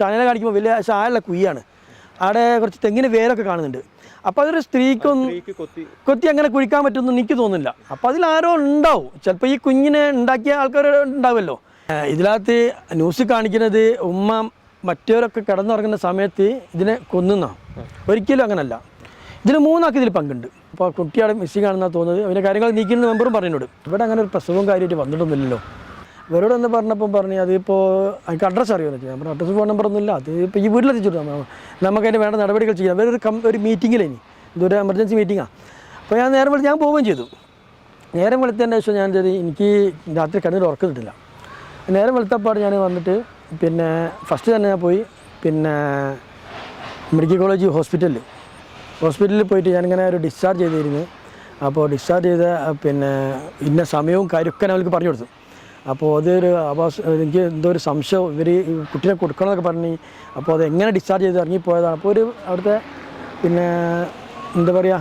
Channel കാണിക്കുമ്പോൾ വലിയ ചായലുള്ള കുയ്യാണ്. അവിടെ കുറച്ച് തെങ്ങിന് വേരൊക്കെ കാണുന്നുണ്ട്. അപ്പോൾ അതൊരു സ്ത്രീക്കൊന്നും സ്ത്രീക്ക് കൊത്തി. അങ്ങനെ കുഴിക്കാൻ പറ്റുമെന്ന് എനിക്ക് തോന്നുന്നില്ല. അപ്പോൾ അതിൽ ആരോ ഉണ്ടാവും. ചിലപ്പോൾ ഈ കുഞ്ഞിനെ ഉണ്ടാക്കിയ ആൾക്കാർ ഉണ്ടാവുമല്ലോ ഇതിനകത്ത് ന്യൂസ് കാണിക്കുന്നത് ഉമ്മ മറ്റവരൊക്കെ കിടന്നുറങ്ങുന്ന സമയത്ത് ഇതിനെ കൊന്നുന്ന. ഒരിക്കലും അങ്ങനല്ല. ഇതിന് മൂന്നാൾക്ക് ഇതിൽ പങ്കുണ്ട്. അപ്പോൾ കുട്ടിയുടെ മിസ്സിംഗ് ആണെന്നാണ് തോന്നുന്നത്. അതിന്റെ കാര്യങ്ങൾ നീക്കുന്ന മെമ്പറും പറഞ്ഞോട് ഇവിടെ അങ്ങനെ ഒരു പ്രസവവും കാര്യമായിട്ട് വന്നിട്ടൊന്നുമില്ലല്ലോ. ഇവരോട് എന്ന് പറഞ്ഞപ്പം പറഞ്ഞു അതിപ്പോൾ എനിക്ക് അഡ്രസ്സ് അറിയുമെന്ന് വെച്ചാൽ നമ്മുടെ അഡ്രസ്സ് ഫോൺ നമ്പർ ഒന്നുമില്ല. അത് ഇപ്പോൾ ഈ വീട്ടിലെത്തിച്ചിട്ട് നമുക്ക് അതിന് വേണ്ട നടപടികൾ ചെയ്യാം. അവരൊരു കം ഒരു മീറ്റിങ്ങിലേനി ഇതൊരു എമർജൻസി മീറ്റിങ്ങാണ് അപ്പോൾ ഞാൻ നേരം വിളിച്ച് ഞാൻ പോവുകയും ചെയ്തു. നേരം വെളുത്തതിന്റെ ശേഷം ഞാൻ ചെയ്ത് എനിക്ക് രാത്രി കണ്ണിൽ ഉറക്കം നേരം വെളുത്തപ്പാട് ഞാൻ വന്നിട്ട് പിന്നെ ഫസ്റ്റ് തന്നെ ഞാൻ പോയി പിന്നെ മെഡിക്കൽ കോളേജ് ഹോസ്പിറ്റലിൽ ഹോസ്പിറ്റലിൽ പോയിട്ട് ഞാനിങ്ങനെ ഒരു ഡിസ്ചാർജ് ചെയ്തിരുന്നു. അപ്പോൾ ഡിസ്ചാർജ് ചെയ്ത പിന്നെ ഇന്ന സമയവും കാര്യമൊക്കെ അവർക്ക് പറഞ്ഞു കൊടുത്തു. അപ്പോൾ അതൊരു ആവാസ് എനിക്ക് എന്തോ ഒരു സംശയം ഇവർ കുട്ടിനെ കൊടുക്കണമെന്നൊക്കെ പറഞ്ഞ് അപ്പോൾ അത് എങ്ങനെ ഡിസ്ചാർജ് ചെയ്ത് ഇറങ്ങിപ്പോയതാണ്. അപ്പോൾ ഒരു അവിടുത്തെ പിന്നെ എന്താ പറയുക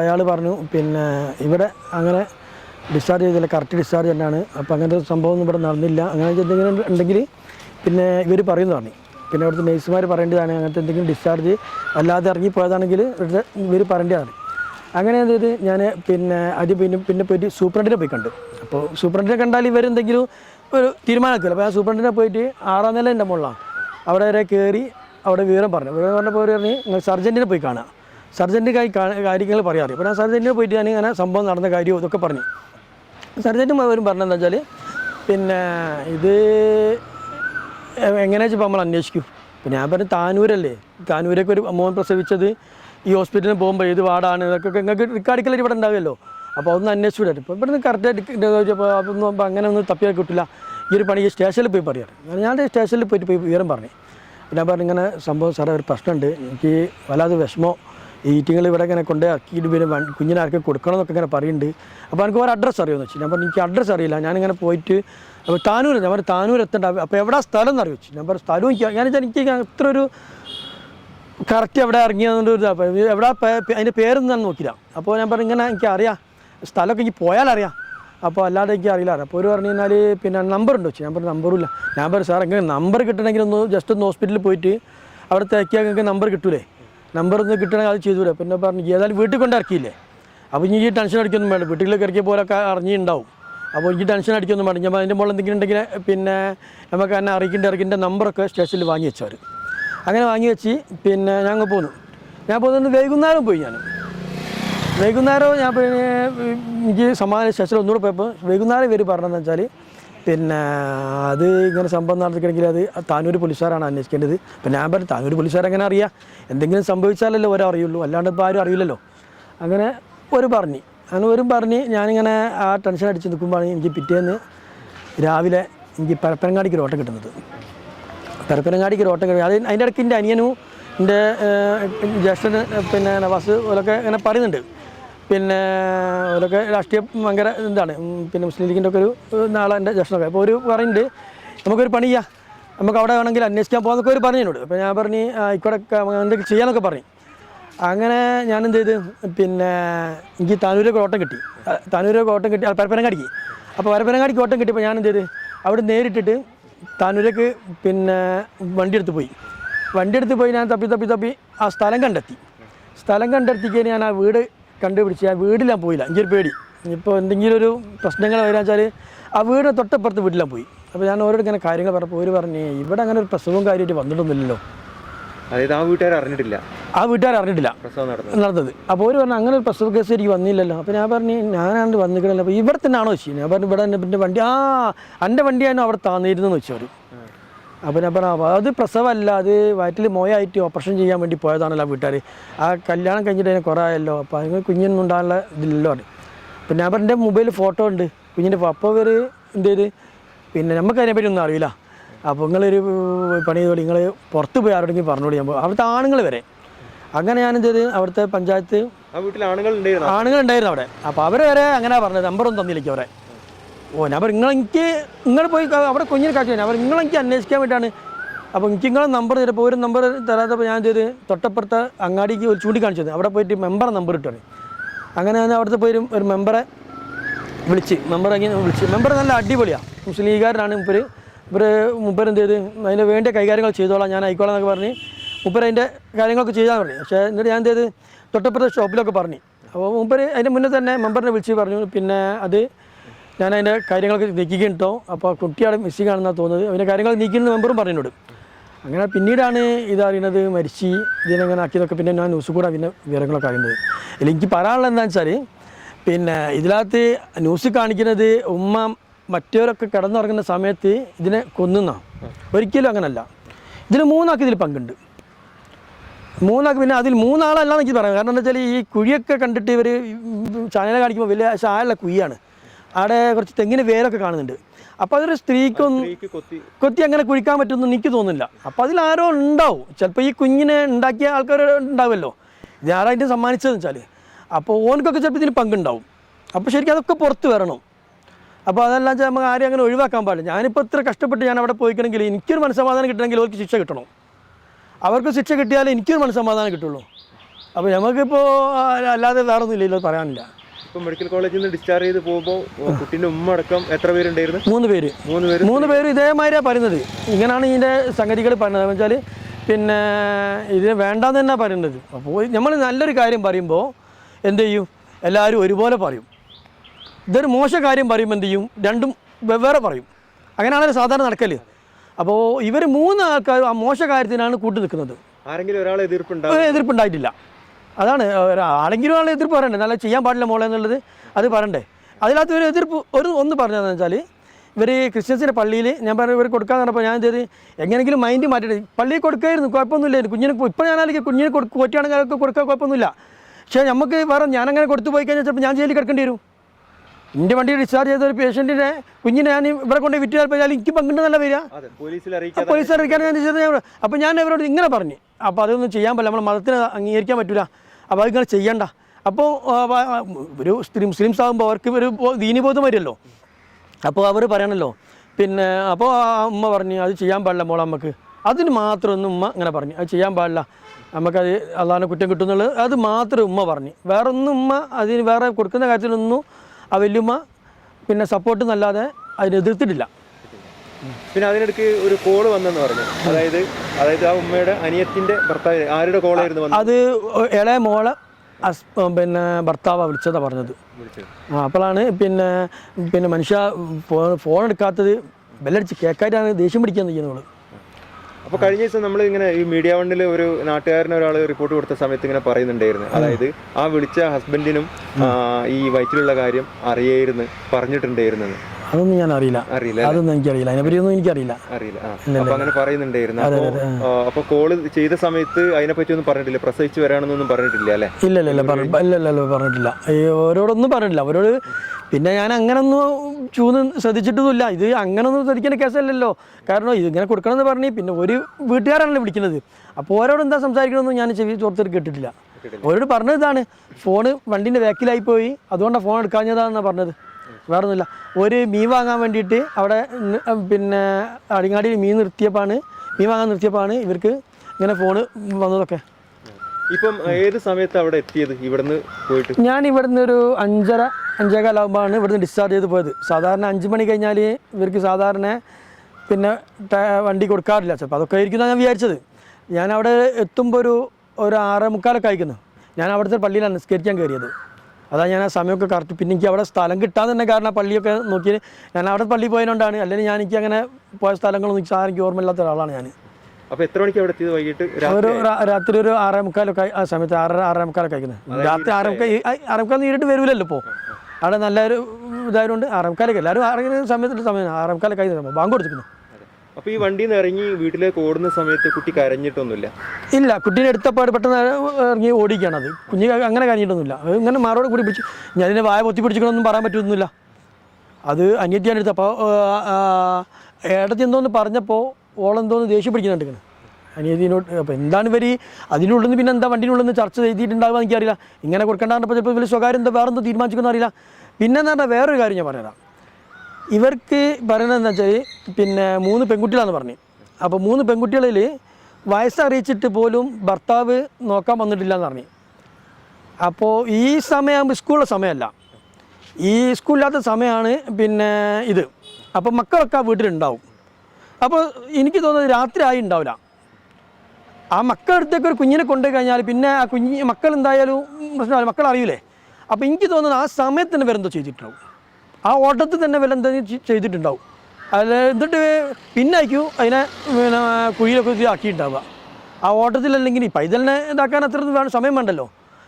അയാൾ പറഞ്ഞു പിന്നെ ഇവിടെ അങ്ങനെ ഡിസ്ചാർജ് ചെയ്തില്ല കറക്റ്റ് ഡിസ്ചാർജ് തന്നെയാണ്. അപ്പോൾ അങ്ങനത്തെ ഒരു സംഭവം ഒന്നും ഇവിടെ നടന്നില്ല. അങ്ങനെ എന്തെങ്കിലും ഉണ്ടെങ്കിൽ പിന്നെ ഇവർ പറയുന്നു പറഞ്ഞു പിന്നെ അവിടുത്തെ നേഴ്സുമാർ പറയേണ്ടതാണ് അങ്ങനത്തെ എന്തെങ്കിലും ഡിസ്ചാർജ് അല്ലാതെ ഇറങ്ങിപ്പോയതാണെങ്കിൽ ഇവർ പറയേണ്ടതാണ്. അങ്ങനെ ചെയ്ത് ഞാൻ പിന്നെ ആദ്യം പിന്നെ പിന്നെ പോയിട്ട് സൂപ്രണ്ടിനെ പോയി കണ്ടു. അപ്പോൾ സൂപ്രണ്ടിനെ കണ്ടാൽ ഇവരെന്തെങ്കിലും ഒരു തീരുമാനമാക്കില്ല അപ്പോൾ ആ സൂപ്രണ്ടിനെ പോയിട്ട് ആറാം നില എന്റെ മുകളിലാണ് അവിടെ വരെ കയറി അവിടെ വിവരം പറഞ്ഞു. വിവരം പറഞ്ഞപ്പോൾ പറഞ്ഞ് നിങ്ങൾ സർജന്റിനെ പോയി കാണുക. സർജന്റ് കൈ കാര്യങ്ങൾ പറയാറ് അപ്പോൾ ഞാൻ സർജന്റിനെ പോയിട്ട് ഞാൻ ഇങ്ങനെ സംഭവം നടന്ന കാര്യവും ഇതൊക്കെ പറഞ്ഞു. സർജന്റും അവരും പറഞ്ഞതെന്ന് വെച്ചാൽ പിന്നെ ഇത് എങ്ങനെയാ വെച്ചപ്പോൾ നമ്മൾ അന്വേഷിക്കും. പിന്നെ ഞാൻ പറഞ്ഞു താനൂരല്ലേ? താനൂരൊക്കെ ഒരു മോൻ പ്രസവിച്ചത് ഈ ഹോസ്പിറ്റലിൽ പോകുമ്പോൾ ഏത് വാർഡാണ് ഇതൊക്കെ നിങ്ങൾക്ക് റിക്കാർഡിക്കൽ ഇവിടെ ഉണ്ടാവുമല്ലോ. അപ്പോൾ അതൊന്ന് അന്വേഷിച്ചു വിടാം ഇപ്പോൾ ഇവിടുന്ന് കറക്റ്റായിട്ട് അപ്പോൾ അങ്ങനെ ഒന്നും തപ്പിയാൽ കിട്ടില്ല. ഈ ഒരു പണി സ്റ്റേഷനിൽ പോയി പറയാറ് ഞാൻ സ്റ്റേഷനിൽ പോയിട്ട് പോയി വിവരം പറഞ്ഞു. ഞാൻ പറഞ്ഞു ഇങ്ങനെ സംഭവം സാറേ ഒരു പ്രശ്നമുണ്ട് എനിക്ക് വല്ലാതെ വിഷമോ. ഈറ്റിങ്ങൾ ഇവിടെ ഇങ്ങനെ കൊണ്ട് ഇറക്കിയിട്ട് പിന്നെ കുഞ്ഞിനെ ആർക്കും കൊടുക്കണം എന്നൊക്കെ ഇങ്ങനെ പറയുന്നുണ്ട് അപ്പോൾ എനിക്ക് ഒരു അഡ്രസ്സ് അറിയുമെന്ന് വെച്ചു. ഞാൻ പറഞ്ഞു എനിക്ക് അഡ്രസ്സ് അറിയില്ല. ഞാനിങ്ങനെ പോയിട്ട് അപ്പോൾ താനൂർ ഞാൻ പറഞ്ഞു താനൂർ എത്തേണ്ട. അപ്പോൾ എവിടെ സ്ഥലം എന്ന് അറിയിച്ചു ഞാൻ പറഞ്ഞു സ്ഥലവും ഞാൻ എനിക്ക് അത്ര ഒരു കറക്റ്റ് എവിടെ ഇറങ്ങിയതുകൊണ്ട് ഒരു എവിടെ അതിന്റെ പേരൊന്നും ഞാൻ നോക്കില്ല അപ്പോൾ ഞാൻ പറഞ്ഞു ഇങ്ങനെ എനിക്ക് അറിയാം. സ്ഥലമൊക്കെ എനിക്ക് പോയാൽ അറിയാം. അപ്പോൾ അല്ലാതെ എനിക്ക് അറിയില്ല. അപ്പോൾ ഒരു പറഞ്ഞു കഴിഞ്ഞാൽ പിന്നെ നമ്പർ ഉണ്ടോ ഞാൻ പറഞ്ഞു നമ്പറില്ല ഞാൻ പറഞ്ഞു സാർ എങ്ങനെ നമ്പർ കിട്ടണമെങ്കിൽ ഒന്ന് ജസ്റ്റ് ഒന്ന് ഹോസ്പിറ്റലിൽ പോയിട്ട് അവിടെ തേക്കിയാൽ നിങ്ങൾക്ക് നമ്പർ കിട്ടൂലേ? നമ്പർ ഒന്ന് കിട്ടണമെങ്കിൽ അത് ചെയ്തൂടെ പിന്നെ പറഞ്ഞു ഏതായാലും വീട്ടിൽ കൊണ്ട് ഇറക്കിയില്ലേ? അപ്പോൾ ഇനി ഈ ടെൻഷൻ അടിക്കൊന്നും വേണ്ട. വീട്ടിലേക്ക് ഇറക്കിയ പോലൊക്കെ അറിഞ്ഞിട്ടുണ്ടാവും. അപ്പോൾ എനിക്ക് ടെൻഷൻ അടിക്കൊന്നും വേണ്ട. ഞാൻ അതിന്റെ മുകളിൽ എന്തെങ്കിലും ഉണ്ടെങ്കിൽ പിന്നെ നമുക്ക് എന്നെ അറിയിക്കേണ്ട ഇറക്കിന്റെ നമ്പറൊക്കെ സ്റ്റേഷനിൽ വാങ്ങി വെച്ചവർ അങ്ങനെ വാങ്ങി വെച്ച് പിന്നെ ഞങ്ങൾ പോന്നു. ഞാൻ പോകുന്നത് വൈകുന്നേരം പോയി ഞാൻ വൈകുന്നേരം ഞാൻ പിന്നെ എനിക്ക് സമാധാന ശേഷം ഒന്നുകൂടെ പോയപ്പോൾ വൈകുന്നേരം ഇവർ പറഞ്ഞതെന്ന് വെച്ചാൽ പിന്നെ അത് ഇങ്ങനെ സംഭവം നടത്തിക്കണമെങ്കിൽ അത് താനൂർ പോലീസുകാരാണ് അന്വേഷിക്കേണ്ടത്. ഇപ്പം ഞാൻ പറഞ്ഞു താനൂർ പോലീസുകാർ എങ്ങനെ അറിയാം? എന്തെങ്കിലും സംഭവിച്ചാലല്ലോ ഒരേ അറിയുള്ളൂ. അല്ലാണ്ട് ഇപ്പോൾ ആരും അറിയില്ലല്ലോ. അങ്ങനെ ഒരു പറഞ്ഞു. അങ്ങനെ ഒരു പറഞ്ഞ് ഞാനിങ്ങനെ ആ ടെൻഷൻ അടിച്ച് നിൽക്കുമ്പോഴാണ് എനിക്ക് പിറ്റേന്ന് രാവിലെ എനിക്ക് പരപ്പനങ്ങാടിക്ക് ഒരു ഓട്ടം കിട്ടുന്നത്. പരപ്പനങ്ങാടിക്ക് ഒരു ഓട്ടം കിട്ടി അത് അതിന്റെ ഇടയ്ക്ക് എന്റെ അനിയനും എന്റെ ജ്യേഷ്ഠൻ പിന്നെ നവാസ് ഓലൊക്കെ ഇങ്ങനെ പറയുന്നുണ്ട്. പിന്നെ ഓലൊക്കെ രാഷ്ട്രീയ ഭയങ്കര ഇതാണ്. പിന്നെ മുസ്ലിം ലീഗിന്റെ ഒക്കെ ഒരു നാളെ എന്റെ ജ്യേഷ്ഠനൊക്കെ. അപ്പോൾ ഒരു പറയുന്നുണ്ട് നമുക്കൊരു പണി ചെയ്യാം. നമുക്ക് അവിടെ വേണമെങ്കിൽ അന്വേഷിക്കാൻ പോകാമെന്നൊക്കെ ഒരു പറഞ്ഞു എന്നോട് അപ്പോൾ ഞാൻ പറഞ്ഞ് ആയിക്കോട്ടെ എന്തൊക്കെ ചെയ്യാമെന്നൊക്കെ പറഞ്ഞു. അങ്ങനെ ഞാൻ എന്ത് ചെയ്ത് പിന്നെ എനിക്ക് താനൂരൊക്കെ ഓട്ടം കിട്ടി. താനൂരൊക്കെ ഓട്ടം കിട്ടി. പരപ്പനങ്ങാടിക്ക്. അപ്പോൾ പരപ്പനങ്ങാടിക്ക് ഓട്ടം കിട്ടിയപ്പോൾ ഞാൻ എന്ത് ചെയ്ത് അവിടെ നേരിട്ടിട്ട് താനൂരേക്ക് പിന്നെ വണ്ടിയെടുത്ത് പോയി. വണ്ടിയെടുത്ത് പോയി ഞാൻ തപ്പി തപ്പി തപ്പി ആ സ്ഥലം കണ്ടെത്തി. സ്ഥലം കണ്ടെത്തിക്കാൻ ഞാൻ ആ വീട് കണ്ടുപിടിച്ച് ആ വീട്ടിൽ ഞാൻ പോയില്ല. എനിക്കൊരു പേടി. ഇപ്പോൾ എന്തെങ്കിലും ഒരു പ്രശ്നങ്ങൾ വരാൻ വെച്ചാൽ ആ വീടിന് തൊട്ടപ്പുറത്ത് വീട്ടിലാൻ പോയി. അപ്പോൾ ഞാൻ ഓരോട് ഇങ്ങനെ കാര്യങ്ങൾ പറഞ്ഞപ്പോൾ ഒരു പറഞ്ഞേ ഇവിടെ അങ്ങനെ ഒരു പ്രസവവും കാര്യമായിട്ട് വന്നിട്ടൊന്നുമില്ലല്ലോ. അതായത് ആ വീട്ടുകാർ അറിഞ്ഞിട്ടില്ല. ആ വീട്ടുകാർ അറിഞ്ഞിട്ടില്ല. നടന്നത്. അപ്പോൾ ഒരു പറഞ്ഞു അങ്ങനെ ഒരു പ്രസവ കേസ് എനിക്ക് വന്നില്ലല്ലോ. അപ്പോൾ ഞാൻ പറഞ്ഞു ഞാനാണ്ട് വന്നിക്കണല്ലോ അപ്പോൾ ഇവിടെ തന്നെ ആണോ വെച്ചു ഞാൻ പറഞ്ഞു ഇവിടെ പിന്നെ വണ്ടി ആ എന്റെ വണ്ടിയാണോ അവിടെ താന്നിരുന്നെന്ന് വെച്ചു അവർ അപ്പോൾ ഞാൻ പറഞ്ഞു "ആ, അത് പ്രസവമല്ല അത് വയറ്റിൽ മോയായിട്ട് ഓപ്പറേഷൻ ചെയ്യാൻ വേണ്ടി പോയതാണല്ലോ ആ വീട്ടുകാർ ആ കല്യാണം കഴിഞ്ഞിട്ട് അതിന് കുറേ ആയല്ലോ അപ്പോൾ അതിന് കുഞ്ഞൊന്നും ഉണ്ടാകാനുള്ള ഇതില്ലല്ലോ അത് അപ്പോൾ ഞാൻ പറഞ്ഞു എന്റെ മൊബൈലിൽ ഫോട്ടോ ഉണ്ട് കുഞ്ഞിന്റെ അപ്പോൾ ഇവർ എന്ത് ചെയ്ത്? പിന്നെ നമുക്ക് അതിനെപ്പറ്റി ഒന്നും അറിയില്ല. അപ്പോൾ നിങ്ങളൊരു പണി ചെയ്തോളി. നിങ്ങൾ പുറത്ത് പോയി ആരോടെങ്കിലും പറഞ്ഞോളി. ഞാൻ. അവിടുത്തെ ആണുങ്ങൾ വരെ. അങ്ങനെ ഞാൻ ചെയ്ത്? അവിടുത്തെ പഞ്ചായത്ത് ആണുങ്ങൾ ഉണ്ടായിരുന്നു? അവിടെ. അപ്പോൾ അവർ വരെ അങ്ങനെ പറഞ്ഞത്. നമ്പറൊന്നും തന്നില്ലേക്ക് അവരെ. ഓ ഞാൻ പറഞ്ഞു നിങ്ങൾ എനിക്ക് നിങ്ങൾ പോയി അവിടെ കുഞ്ഞിനെ കാച്ചു ഞാൻ പറഞ്ഞു നിങ്ങൾ അന്വേഷിക്കാൻ വേണ്ടിയിട്ടാണ് അപ്പോൾ എനിക്ക് നിങ്ങളെ നമ്പർ തരപ്പോൾ ഒരു നമ്പർ തരാത്തപ്പോൾ ഞാൻ ചെയ്ത്? തൊട്ടപ്പുറത്തെ അങ്ങാടിക്ക് ഒരു ചൂണ്ടിക്കാണിച്ചത് അവിടെ പോയിട്ട് മെമ്പറെ നമ്പർ ഇട്ടാണ് അങ്ങനെ ഞാൻ അവിടുത്തെ പോയി ഒരു- മെമ്പറെ വിളിച്ച് മെമ്പർ അങ്ങനെ വിളിച്ച്. മെമ്പർ നല്ല അടിപൊളിയാണ് മുസ്ലിം ലീഗുകാരനാണ് ഇവർ ഇവർ മുപ്പരെന്ത് ചെയ്ത്? അതിന് വേണ്ട കൈകാര്യങ്ങൾ ചെയ്തോളാം ഞാൻ ആയിക്കോളാം എന്നൊക്കെ പറഞ്ഞ് മുപ്പർ അതിന്റെ കാര്യങ്ങളൊക്കെ ചെയ്താൽ പറഞ്ഞു. പക്ഷേ എന്നിട്ട് ഞാൻ എന്ത് ചെയ്ത്? തൊട്ടപ്പുറത്തെ ഷോപ്പിലൊക്കെ പറഞ്ഞു. അപ്പോൾ മുമ്പേ അതിന്റെ മുന്നേ തന്നെ മെമ്പറിനെ വിളിച്ച് പറഞ്ഞു. പിന്നെ അത് ഞാൻ അതിന്റെ കാര്യങ്ങളൊക്കെ നീക്കിക്കിട്ടോ കേട്ടോ അപ്പോൾ കുട്ടിയാണ് മിസ്സിംഗ് ആണെന്നാണ് തോന്നുന്നത്. അതിന്റെ കാര്യങ്ങൾ നീക്കുന്ന മെമ്പറും പറഞ്ഞോട് അങ്ങനെ പിന്നീടാണ് ഇതറിയുന്നത് മരിച്ച് ഇതിനെങ്ങനെ ആക്കിയതൊക്കെ പിന്നെ ഞാൻ ന്യൂസ് കൂടെ പിന്നെ വിവരങ്ങളൊക്കെ അറിയുന്നത്. അല്ലെങ്കിൽ എനിക്ക് പറയാനുള്ളത് എന്താണെന്ന് വെച്ചാൽ പിന്നെ ഇതിനകത്ത് ന്യൂസ് കാണിക്കുന്നത് ഉമ്മ മറ്റവരൊക്കെ കിടന്നുറങ്ങുന്ന സമയത്ത് ഇതിനെ കൊന്നുന്ന. ഒരിക്കലും അങ്ങനല്ല. ഇതിൽ മൂന്നാൾക്ക് ഇതിൽ പങ്കുണ്ട്. മൂന്നാൾക്ക് പിന്നെ അതിൽ മൂന്നാളല്ലാന്ന് എനിക്ക് പറയാം. കാരണം എന്താ വെച്ചാൽ ഈ കുഴിയൊക്കെ കണ്ടിട്ട് ഇവർ ചാനൽ കാണിക്കുമ്പോൾ വലിയ ചായലുള്ള കുഴിയാണ്. അവിടെ കുറച്ച് തെങ്ങിന് വേരൊക്കെ കാണുന്നുണ്ട്. അപ്പോൾ അതൊരു സ്ത്രീക്കൊന്നും സ്ത്രീക്ക് കൊത്തി അങ്ങനെ കുഴിക്കാൻ പറ്റുമെന്ന് എനിക്ക് തോന്നുന്നില്ല. അപ്പോൾ അതിൽ ആരോ ഉണ്ടാവും. ചിലപ്പോൾ ഈ കുഞ്ഞിനെ ഉണ്ടാക്കിയ ആൾക്കാർ ഉണ്ടാവുമല്ലോ. ഞാറായിട്ട് സമ്മാനിച്ചതെന്ന് വെച്ചാൽ അപ്പോൾ ഓനക്കൊക്കെ ചിലപ്പോൾ ഇതിന് പങ്കുണ്ടാവും. അപ്പോൾ ശരിക്കും അതൊക്കെ പുറത്ത് വരണം. അപ്പോൾ അതെല്ലാം വെച്ചാൽ നമുക്ക് ആരെയും അങ്ങനെ ഒഴിവാക്കാൻ പാടില്ല. ഞാനിപ്പോൾ ഇത്ര കഷ്ടപ്പെട്ട് ഞാൻ അവിടെ പോയിക്കണമെങ്കിൽ എനിക്കൊരു മനസ്സമാധാനം കിട്ടണമെങ്കിൽ അവർക്ക് ശിക്ഷ കിട്ടണം. അവർക്ക് ശിക്ഷ കിട്ടിയാൽ എനിക്കൊരു മനസ്സമാധാനം കിട്ടുള്ളൂ. അപ്പോൾ നമുക്കിപ്പോൾ അല്ലാതെ വേറെ ഒന്നും ഇല്ലല്ലോ പറയാനില്ല. ഇപ്പോൾ മെഡിക്കൽ കോളേജിൽ നിന്ന് ഡിസ്ചാർജ് ചെയ്ത് പോകുമ്പോൾ കുട്ടീന്റെ ഉമ്മ അടക്കം എത്ര പേരുണ്ടായിരുന്നു? മൂന്ന് പേര്. മൂന്ന് പേര്. മൂന്ന് പേര് ഇതേമാതിരിയാണ് പറയുന്നത്. ഇങ്ങനെയാണ് ഇതിന്റെ സംഗതികൾ പറയുന്നത്. എന്ന് വെച്ചാൽ പിന്നെ ഇതിന് വേണ്ടാന്ന് തന്നെ പറയുന്നത്. അപ്പോൾ നമ്മൾ നല്ലൊരു കാര്യം പറയുമ്പോൾ എന്ത് ചെയ്യും? എല്ലാവരും ഒരുപോലെ പറയും. ഇതൊരു മോശ കാര്യം പറയുമ്പോൾ എന്ത് ചെയ്യും? രണ്ടും വെവ്വേറെ പറയും. അങ്ങനെയാണല്ലോ സാധാരണ നടക്കൽ. അപ്പോൾ ഇവർ മൂന്ന് ആൾക്കാർ ആ മോശ കാര്യത്തിനാണ് കൂട്ടു നിൽക്കുന്നത്. ആരെങ്കിലും ഒരാളെ എതിർപ്പുണ്ടാവും എതിർപ്പുണ്ടായിട്ടില്ല അതാണ് ആരെങ്കിലും ആളെ എതിർപ്പ് പറയണ്ടേ? നല്ല ചെയ്യാൻ പാടില്ല മോളെ എന്നുള്ളത് അത് പറയണ്ടേ? അതിനകത്ത് ഒരു എതിർപ്പ് ഒരു ഒന്ന് പറഞ്ഞതെന്ന് വെച്ചാൽ ഇവർ ക്രിസ്ത്യൻസിന്റെ പള്ളിയിൽ ഞാൻ പറഞ്ഞു ഇവർ കൊടുക്കാന്ന് പറഞ്ഞപ്പോൾ ഞാൻ ചെയ്ത്? എങ്ങനെയെങ്കിലും മൈൻഡ് മാറ്റിയിട്ട് പള്ളിയിൽ കൊടുക്കായിരുന്നു കുഴപ്പമൊന്നുമില്ല. കുഞ്ഞിന് ഇപ്പോൾ ഞാൻ കുഞ്ഞിന് കുഞ്ഞിനെ കൊടുക്കും കൊറ്റാണെങ്കിൽ അതൊക്കെ കൊടുക്കാൻ കുഴപ്പമൊന്നുമില്ല. പക്ഷേ നമുക്ക് വേറെ ഞാനങ്ങനെ കൊടുത്തു പോയി കഴിഞ്ഞാൽ ചിലപ്പോൾ ഞാൻ ജയിലിൽ കിടക്കേണ്ടി വരും. എന്റെ വണ്ടി ഡിസ്ചാർജ് ചെയ്ത ഒരു പേഷ്യന്റിനെ കുഞ്ഞിനെ ഞാൻ ഇവിടെ കൊണ്ട് വിറ്റ് ചിലപ്പോൾ എനിക്ക് പങ്കുണ്ടെന്നല്ല വരിക പോലീസിൽ അറിയിക്കാൻ ഞാൻ ഞാൻ അപ്പോൾ ഞാൻ ഇവരോട് ഇങ്ങനെ പറഞ്ഞു. അപ്പോൾ അതൊന്നും ചെയ്യാൻ പറ്റില്ല. നമ്മൾ മതത്തിന് അംഗീകരിക്കാൻ പറ്റില്ല അപ്പോൾ അതിങ്ങനെ ചെയ്യണ്ട. അപ്പോൾ ഒരു സ്ത്രീ മുസ്ലിംസ് ആകുമ്പോൾ അവർക്ക് ഒരു ദീനിബോധം വരുമല്ലോ. അപ്പോൾ അവർ പറയണല്ലോ. പിന്നെ അപ്പോൾ ആ ഉമ്മ പറഞ്ഞു അത് ചെയ്യാൻ പാടില്ല മോളെ നമുക്ക് അതിന് മാത്രം ഒന്നും ഉമ്മ ഇങ്ങനെ പറഞ്ഞു അത് ചെയ്യാൻ പാടില്ല. നമുക്കത് അതാണ് കുറ്റം കിട്ടുന്നുള്ളത് അത് മാത്രം ഉമ്മ പറഞ്ഞു. വേറൊന്നും ഉമ്മ അതിന് വേറെ കൊടുക്കുന്ന കാര്യത്തിലൊന്നും ആ വല്യമ്മ പിന്നെ സപ്പോർട്ട് നല്ലാതെ അതിനെതിർത്തിട്ടില്ല പിന്നെ അതിനിടയ്ക്ക് ഒരു കോൾ വന്നെന്ന് പറഞ്ഞു. അതായത് അതായത് ആ ഉമ്മയുടെ അനിയത്തിന്റെ ഭർത്താവ് ആരുടെ കോളായിരുന്നു അത് ഇളയ മോളെ പിന്നെ ഭർത്താവ വിളിച്ചതാണ് പറഞ്ഞത്. ആ അപ്പോഴാണ് പിന്നെ പിന്നെ മനുഷ്യ ഫോൺ എടുക്കാത്തത് ബെല്ലടിച്ച് കേൾക്കാനാണ് ദേഷ്യം പിടിക്കാൻ നിൽക്കുന്നത് അപ്പൊ കഴിഞ്ഞ ദിവസം നമ്മൾ ഇങ്ങനെ ഈ മീഡിയ വണ്ണിൽ ഒരു നാട്ടുകാരന് ഒരാൾ റിപ്പോർട്ട് കൊടുത്ത സമയത്ത് ഇങ്ങനെ പറയുന്നുണ്ടായിരുന്നു. അതായത് ആ വിളിച്ച ഹസ്ബൻഡിനും ഈ വയറ്റിലുള്ള കാര്യം അറിയായിരുന്നു പറഞ്ഞിട്ടുണ്ടായിരുന്നെന്ന്. അതൊന്നും ഞാൻ അറിയില്ല. അറിയില്ല അതൊന്നും എനിക്കറിയില്ല. അതിനെപ്പറ്റിയൊന്നും എനിക്കറിയില്ല. അറിയില്ല ആ. അപ്പൊ അങ്ങനെ പറയുന്നുണ്ടായിരുന്നു. അപ്പൊ ആ, അപ്പൊ കോൾ ചെയ്ത സമയത്ത് അതിനെ പറ്റി ഒന്നും പറഞ്ഞിട്ടില്ല. പ്രസവിച്ച് വരാണെന്നൊന്നും പറഞ്ഞിട്ടില്ല അല്ലെ? ഇല്ല ഇല്ല ഇല്ല പറഞ്ഞ ഇല്ല ഇല്ല ഇല്ല പറഞ്ഞിട്ടില്ല. ഈ ഓരോടൊന്നും പറഞ്ഞിട്ടില്ല. അവരോട് പിന്നെ ഞാൻ അങ്ങനൊന്നും ചൂന്ന് ശ്രദ്ധിച്ചിട്ടൊന്നുമില്ല. ഇത് അങ്ങനൊന്നും ശ്രദ്ധിക്കേണ്ട കേസല്ലല്ലോ. കാരണം ഇത് ഇങ്ങനെ കൊടുക്കണമെന്ന് പറഞ്ഞു പിന്നെ ഒരു വീട്ടുകാരാണല്ലോ വിളിക്കുന്നത്. അപ്പോൾ ഓരോട് എന്താ സംസാരിക്കണമെന്ന് ഞാൻ ചെവി ചോർത്തിട്ട് കേട്ടിട്ടില്ല. അവരോട് പറഞ്ഞത് ഇതാണ് ഫോണ് വണ്ടിന്റെ ബാക്കിലായി പോയി അതുകൊണ്ടാണ് ഫോൺ എടുക്കാഞ്ഞതാണെന്നാണ് പറഞ്ഞത്. വേറെ ഒന്നുമില്ല ഒരു മീൻ വാങ്ങാൻ വേണ്ടിയിട്ട് അവിടെ പിന്നെ അടിങ്ങാടിയിൽ മീൻ നിർത്തിയപ്പോഴാണ് മീൻ വാങ്ങാൻ നിർത്തിയപ്പോഴാണ് ഇവർക്ക് ഇങ്ങനെ ഫോണ് വന്നതൊക്കെ. ഇപ്പം ഏത് സമയത്ത് അവിടെ എത്തിയത്? ഇവിടുന്ന് പോയിട്ട്? ഞാൻ ഇവിടുന്ന് ഒരു അഞ്ചര അഞ്ചേകാലാകുമ്പോഴാണ് ഇവിടുന്ന് ഡിസ്ചാർജ് ചെയ്ത് പോയത്. സാധാരണ അഞ്ച് മണി കഴിഞ്ഞാൽ ഇവർക്ക് സാധാരണ പിന്നെ വണ്ടി കൊടുക്കാറില്ല. ചിലപ്പോൾ അതൊക്കെ ആയിരിക്കും ഞാൻ വിചാരിച്ചത്. ഞാൻ അവിടെ എത്തുമ്പോൾ ഒരു ഒരു ആറേ മുക്കാലൊക്കെ അയക്കുന്നു ഞാൻ അവിടുത്തെ പള്ളിയിലാണ് നിസ്കരിക്കാൻ കയറിയത്. അതാ ഞാൻ ആ സമയമൊക്കെ കറക്റ്റ്. പിന്നെ എനിക്ക് അവിടെ സ്ഥലം കിട്ടാൻ തന്നെ കാരണം പള്ളിയൊക്കെ നോക്കി ഞാൻ അവിടെ പള്ളി പോയതുകൊണ്ടാണ്. അല്ലെങ്കിൽ ഞാൻ എനിക്ക് അങ്ങനെ പോയ സ്ഥലങ്ങളൊന്നും സാധനം എനിക്ക് ഓർമ്മയില്ലാത്ത ഒരാളാണ് ഞാൻ. അപ്പൊ എത്ര മണിക്ക് അവിടെ എത്തിയത് വൈകിട്ട്? ഒരു രാത്രി ഒരു ആറേ മുക്കാലൊക്കെ ആ സമയത്ത് ആറര ആറേ മുക്കാലൊക്കെ കഴിക്കുന്നത് രാത്രി ആറേ മുക്കാൽ ആറേ മുക്കാൽ നേരിട്ട് വരില്ലല്ലോ ഇപ്പോൾ അവിടെ നല്ലൊരു ഇതായതുകൊണ്ട് ആറേ മുക്കാലൊക്കെ എല്ലാവരും ആറേ സമയത്തിന്റെ സമയം ആറേ മുക്കാലൊക്കെ സമയം ബാങ്ക് കൊടുത്തിരിക്കുന്നു. അപ്പൊ ഈ വണ്ടി നിന്ന് ഇറങ്ങി വീട്ടിലേക്ക് ഓടുന്ന സമയത്ത് കുട്ടി കരഞ്ഞിട്ടൊന്നുമില്ല? ഇല്ല കുട്ടീനെ എടുത്തപ്പാട് പെട്ടെന്ന് ഇറങ്ങി ഓടിക്കുകയാണ് അത് കുഞ്ഞ് അങ്ങനെ കരഞ്ഞിട്ടൊന്നുമില്ല. അത് ഇങ്ങനെ മാറോട് കൂടി പിടിച്ച് ഞാൻ ഇതിനെ വായ പൊത്തി പിടിച്ചിക്കണമെന്നും പറയാൻ പറ്റുന്നില്ല അത് അനിയത്തിയാണ് എടുത്തത്. അപ്പോൾ ഏടത്തി എന്തോന്ന് പറഞ്ഞപ്പോൾ ഓളെന്തോന്ന് ദേഷ്യം പിടിക്കുന്നുണ്ട് ഇങ്ങനെ അനിയത്തിനോട് അപ്പോൾ എന്താണ് ഇവർ അതിനുള്ളിൽ നിന്ന് പിന്നെ എന്താ വണ്ടിനുള്ളിൽ നിന്ന് ചർച്ച ചെയ്തിട്ടുണ്ടാവുക എനിക്കറിയില്ല. ഇങ്ങനെ കൊടുക്കേണ്ടപ്പോൾ ചിലപ്പോൾ ഇവർ സ്വകാര്യം എന്താ വേറെന്തോ തീരുമാനിച്ചിരിക്കുന്ന അറിയില്ല. പിന്നെ എന്താ വേറൊരു കാര്യം ഞാൻ പറഞ്ഞുതരാം ഇവർക്ക് പറയുന്നതെന്ന് വെച്ചാൽ പിന്നെ മൂന്ന് പെൺകുട്ടികളാണ് പറഞ്ഞു. അപ്പോൾ മൂന്ന് പെൺകുട്ടികളിൽ വയസ്സറിയിച്ചിട്ട് പോലും ഭർത്താവ് നോക്കാൻ വന്നിട്ടില്ല എന്ന് പറഞ്ഞു. അപ്പോൾ ഈ സമയമാകുമ്പോൾ സ്കൂളിലെ സമയമല്ല. ഈ സ്കൂളില്ലാത്ത സമയമാണ് പിന്നെ ഇത്. അപ്പോൾ മക്കളൊക്കെ ആ വീട്ടിലുണ്ടാവും. അപ്പോൾ എനിക്ക് തോന്നുന്നത് രാത്രി ആയി ഉണ്ടാവില്ല. ആ മക്കളടുത്തേക്ക് ഒരു കുഞ്ഞിനെ കൊണ്ടുപോയി കഴിഞ്ഞാൽ പിന്നെ ആ കുഞ്ഞ് മക്കൾ എന്തായാലും പ്രശ്നമല്ല മക്കൾ അറിയില്ലേ അപ്പോൾ എനിക്ക് തോന്നുന്നത് ആ സമയത്ത് തന്നെ വേറെന്തോ ചെയ്തിട്ടുണ്ടാവും. ആ ഓട്ടത്തിൽ തന്നെ വല്ല എന്തെങ്കിലും ചെയ്തിട്ടുണ്ടാവും. അതിൽ എന്നിട്ട് പിന്നെ ആയിരിക്കും അതിനെ പിന്നെ കുഴിയിലൊക്കെ ഇത് ആക്കിയിട്ടുണ്ടാവുക. ആ ഓട്ടത്തിലല്ലെങ്കിൽ ഈ പൈതലിനെ ഇതാക്കാൻ അത്ര വേണം സമയം വേണ്ടല്ലോ.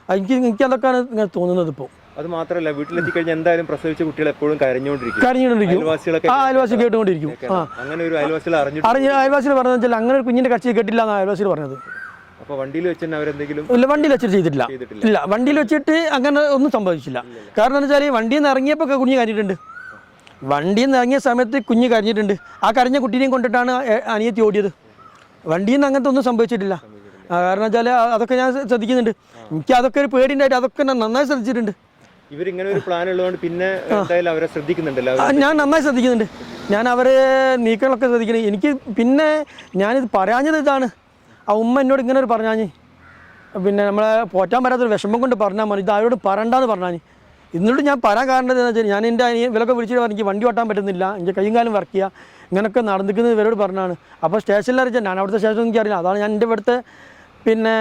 എനിക്ക് എനിക്ക് അതൊക്കെയാണ് ഇങ്ങനെ തോന്നുന്നത് ഇപ്പോൾ അത് മാത്രമല്ല വീട്ടിലെത്തി കഴിഞ്ഞാൽ എന്തായാലും പ്രസവിച്ച കുട്ടികൾ എപ്പോഴും കരഞ്ഞുകൊണ്ടിരിക്കും. കരഞ്ഞുകൊണ്ടിരിക്കും. അയൽവാസികളൊക്കെ ആ അയൽവാസി കേട്ടുകൊണ്ടിരിക്കും. ആ. അങ്ങനെ ഒരു അയൽവാസികൾ അറിഞ്ഞു അറിഞ്ഞ അയൽവാസികൾ പറഞ്ഞതെന്ന് വെച്ചാൽ അങ്ങനെ ഒരു കുഞ്ഞിന്റെ കക്ഷി കേട്ടില്ല എന്നാണ് അയൽവാസികൾ പറഞ്ഞത്. വണ്ടിയിൽ വെച്ച് തന്നെ അവരെന്തെങ്കിലും ഇല്ല വണ്ടിയിൽ വെച്ചിട്ട് ചെയ്തിട്ടില്ല. ഇല്ല വണ്ടിയിൽ വെച്ചിട്ട് അങ്ങനെ ഒന്നും സംഭവിച്ചില്ല. കാരണം എന്താ വെച്ചാൽ വണ്ടിയിൽ നിന്ന് ഇറങ്ങിയപ്പോൾ ഒക്കെ കുഞ്ഞ് കരഞ്ഞിട്ടുണ്ട്. വണ്ടിയിൽ നിന്ന് ഇറങ്ങിയ സമയത്ത് കുഞ്ഞ് കരഞ്ഞിട്ടുണ്ട്. ആ കരഞ്ഞ കുട്ടീനെയും കൊണ്ടിട്ടാണ് അനിയത്തി ഓടിയത്. വണ്ടിയിൽ നിന്ന് അങ്ങനത്തെ ഒന്നും സംഭവിച്ചിട്ടില്ല. കാരണം വെച്ചാൽ അതൊക്കെ ഞാൻ ശ്രദ്ധിക്കുന്നുണ്ട്. എനിക്ക് അതൊക്കെ ഒരു പേടിയുണ്ടായിട്ട് അതൊക്കെ ഞാൻ നന്നായി ശ്രദ്ധിച്ചിട്ടുണ്ട്. ഇവരിങ്ങനെ ഒരു പ്ലാൻ ഉള്ളതുകൊണ്ട് പിന്നെ എന്തായാലും അവരെ ശ്രദ്ധിക്കുന്നുണ്ടല്ലോ. ഞാൻ നന്നായി ശ്രദ്ധിക്കുന്നുണ്ട്. ഞാൻ അവരെ നീക്കങ്ങളൊക്കെ ശ്രദ്ധിക്കുന്നത് എനിക്ക് പിന്നെ ഞാനിത് പറയാഞ്ഞത് ഇതാണ്. ആ ഉമ്മ എന്നോട് ഇങ്ങനെ ഒരു പറഞ്ഞാഞ്ഞ്. പിന്നെ നമ്മളെ പോറ്റാൻ പറ്റാത്തൊരു വിഷമം കൊണ്ട് പറഞ്ഞാൽ മതി. ഇത് ആരോട് പറയണ്ടെന്ന് പറഞ്ഞാൽ എന്നിട്ട് ഞാൻ പറയാൻ കാരണം എന്താണെന്ന് വെച്ചാൽ ഞാൻ എന്റെ അനിയൻ വിലക്ക് വിളിച്ചിട്ട് പറഞ്ഞു എനിക്ക് വണ്ടി ഓട്ടാൻ പറ്റുന്നില്ല. എന്റെ കൈയും കാലം വർക്ക് ചെയ്യുക ഇങ്ങനെയൊക്കെ നടന്നിരിക്കുന്നത് ഇവരോട് പറഞ്ഞാണ്. അപ്പോൾ സ്റ്റേഷനിൽ അറിയിച്ചാൽ ഞാൻ അവിടുത്തെ സ്റ്റേഷൻ എനിക്കറിയില്ല അതാണ് ഞാൻ എന്റെ ഇവിടുത്തെ പിന്നെ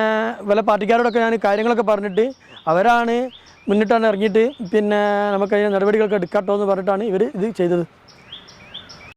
വില പാർട്ടിക്കാരോടൊക്കെ ഞാൻ കാര്യങ്ങളൊക്കെ പറഞ്ഞിട്ട് അവരാണ് മുന്നിട്ടാണ് ഇറങ്ങിയിട്ട് പിന്നെ നമുക്ക് അതിന് നടപടികളൊക്കെ എടുക്കാട്ടോ എന്ന് പറഞ്ഞിട്ടാണ് ഇവർ ഇത് ചെയ്തത്.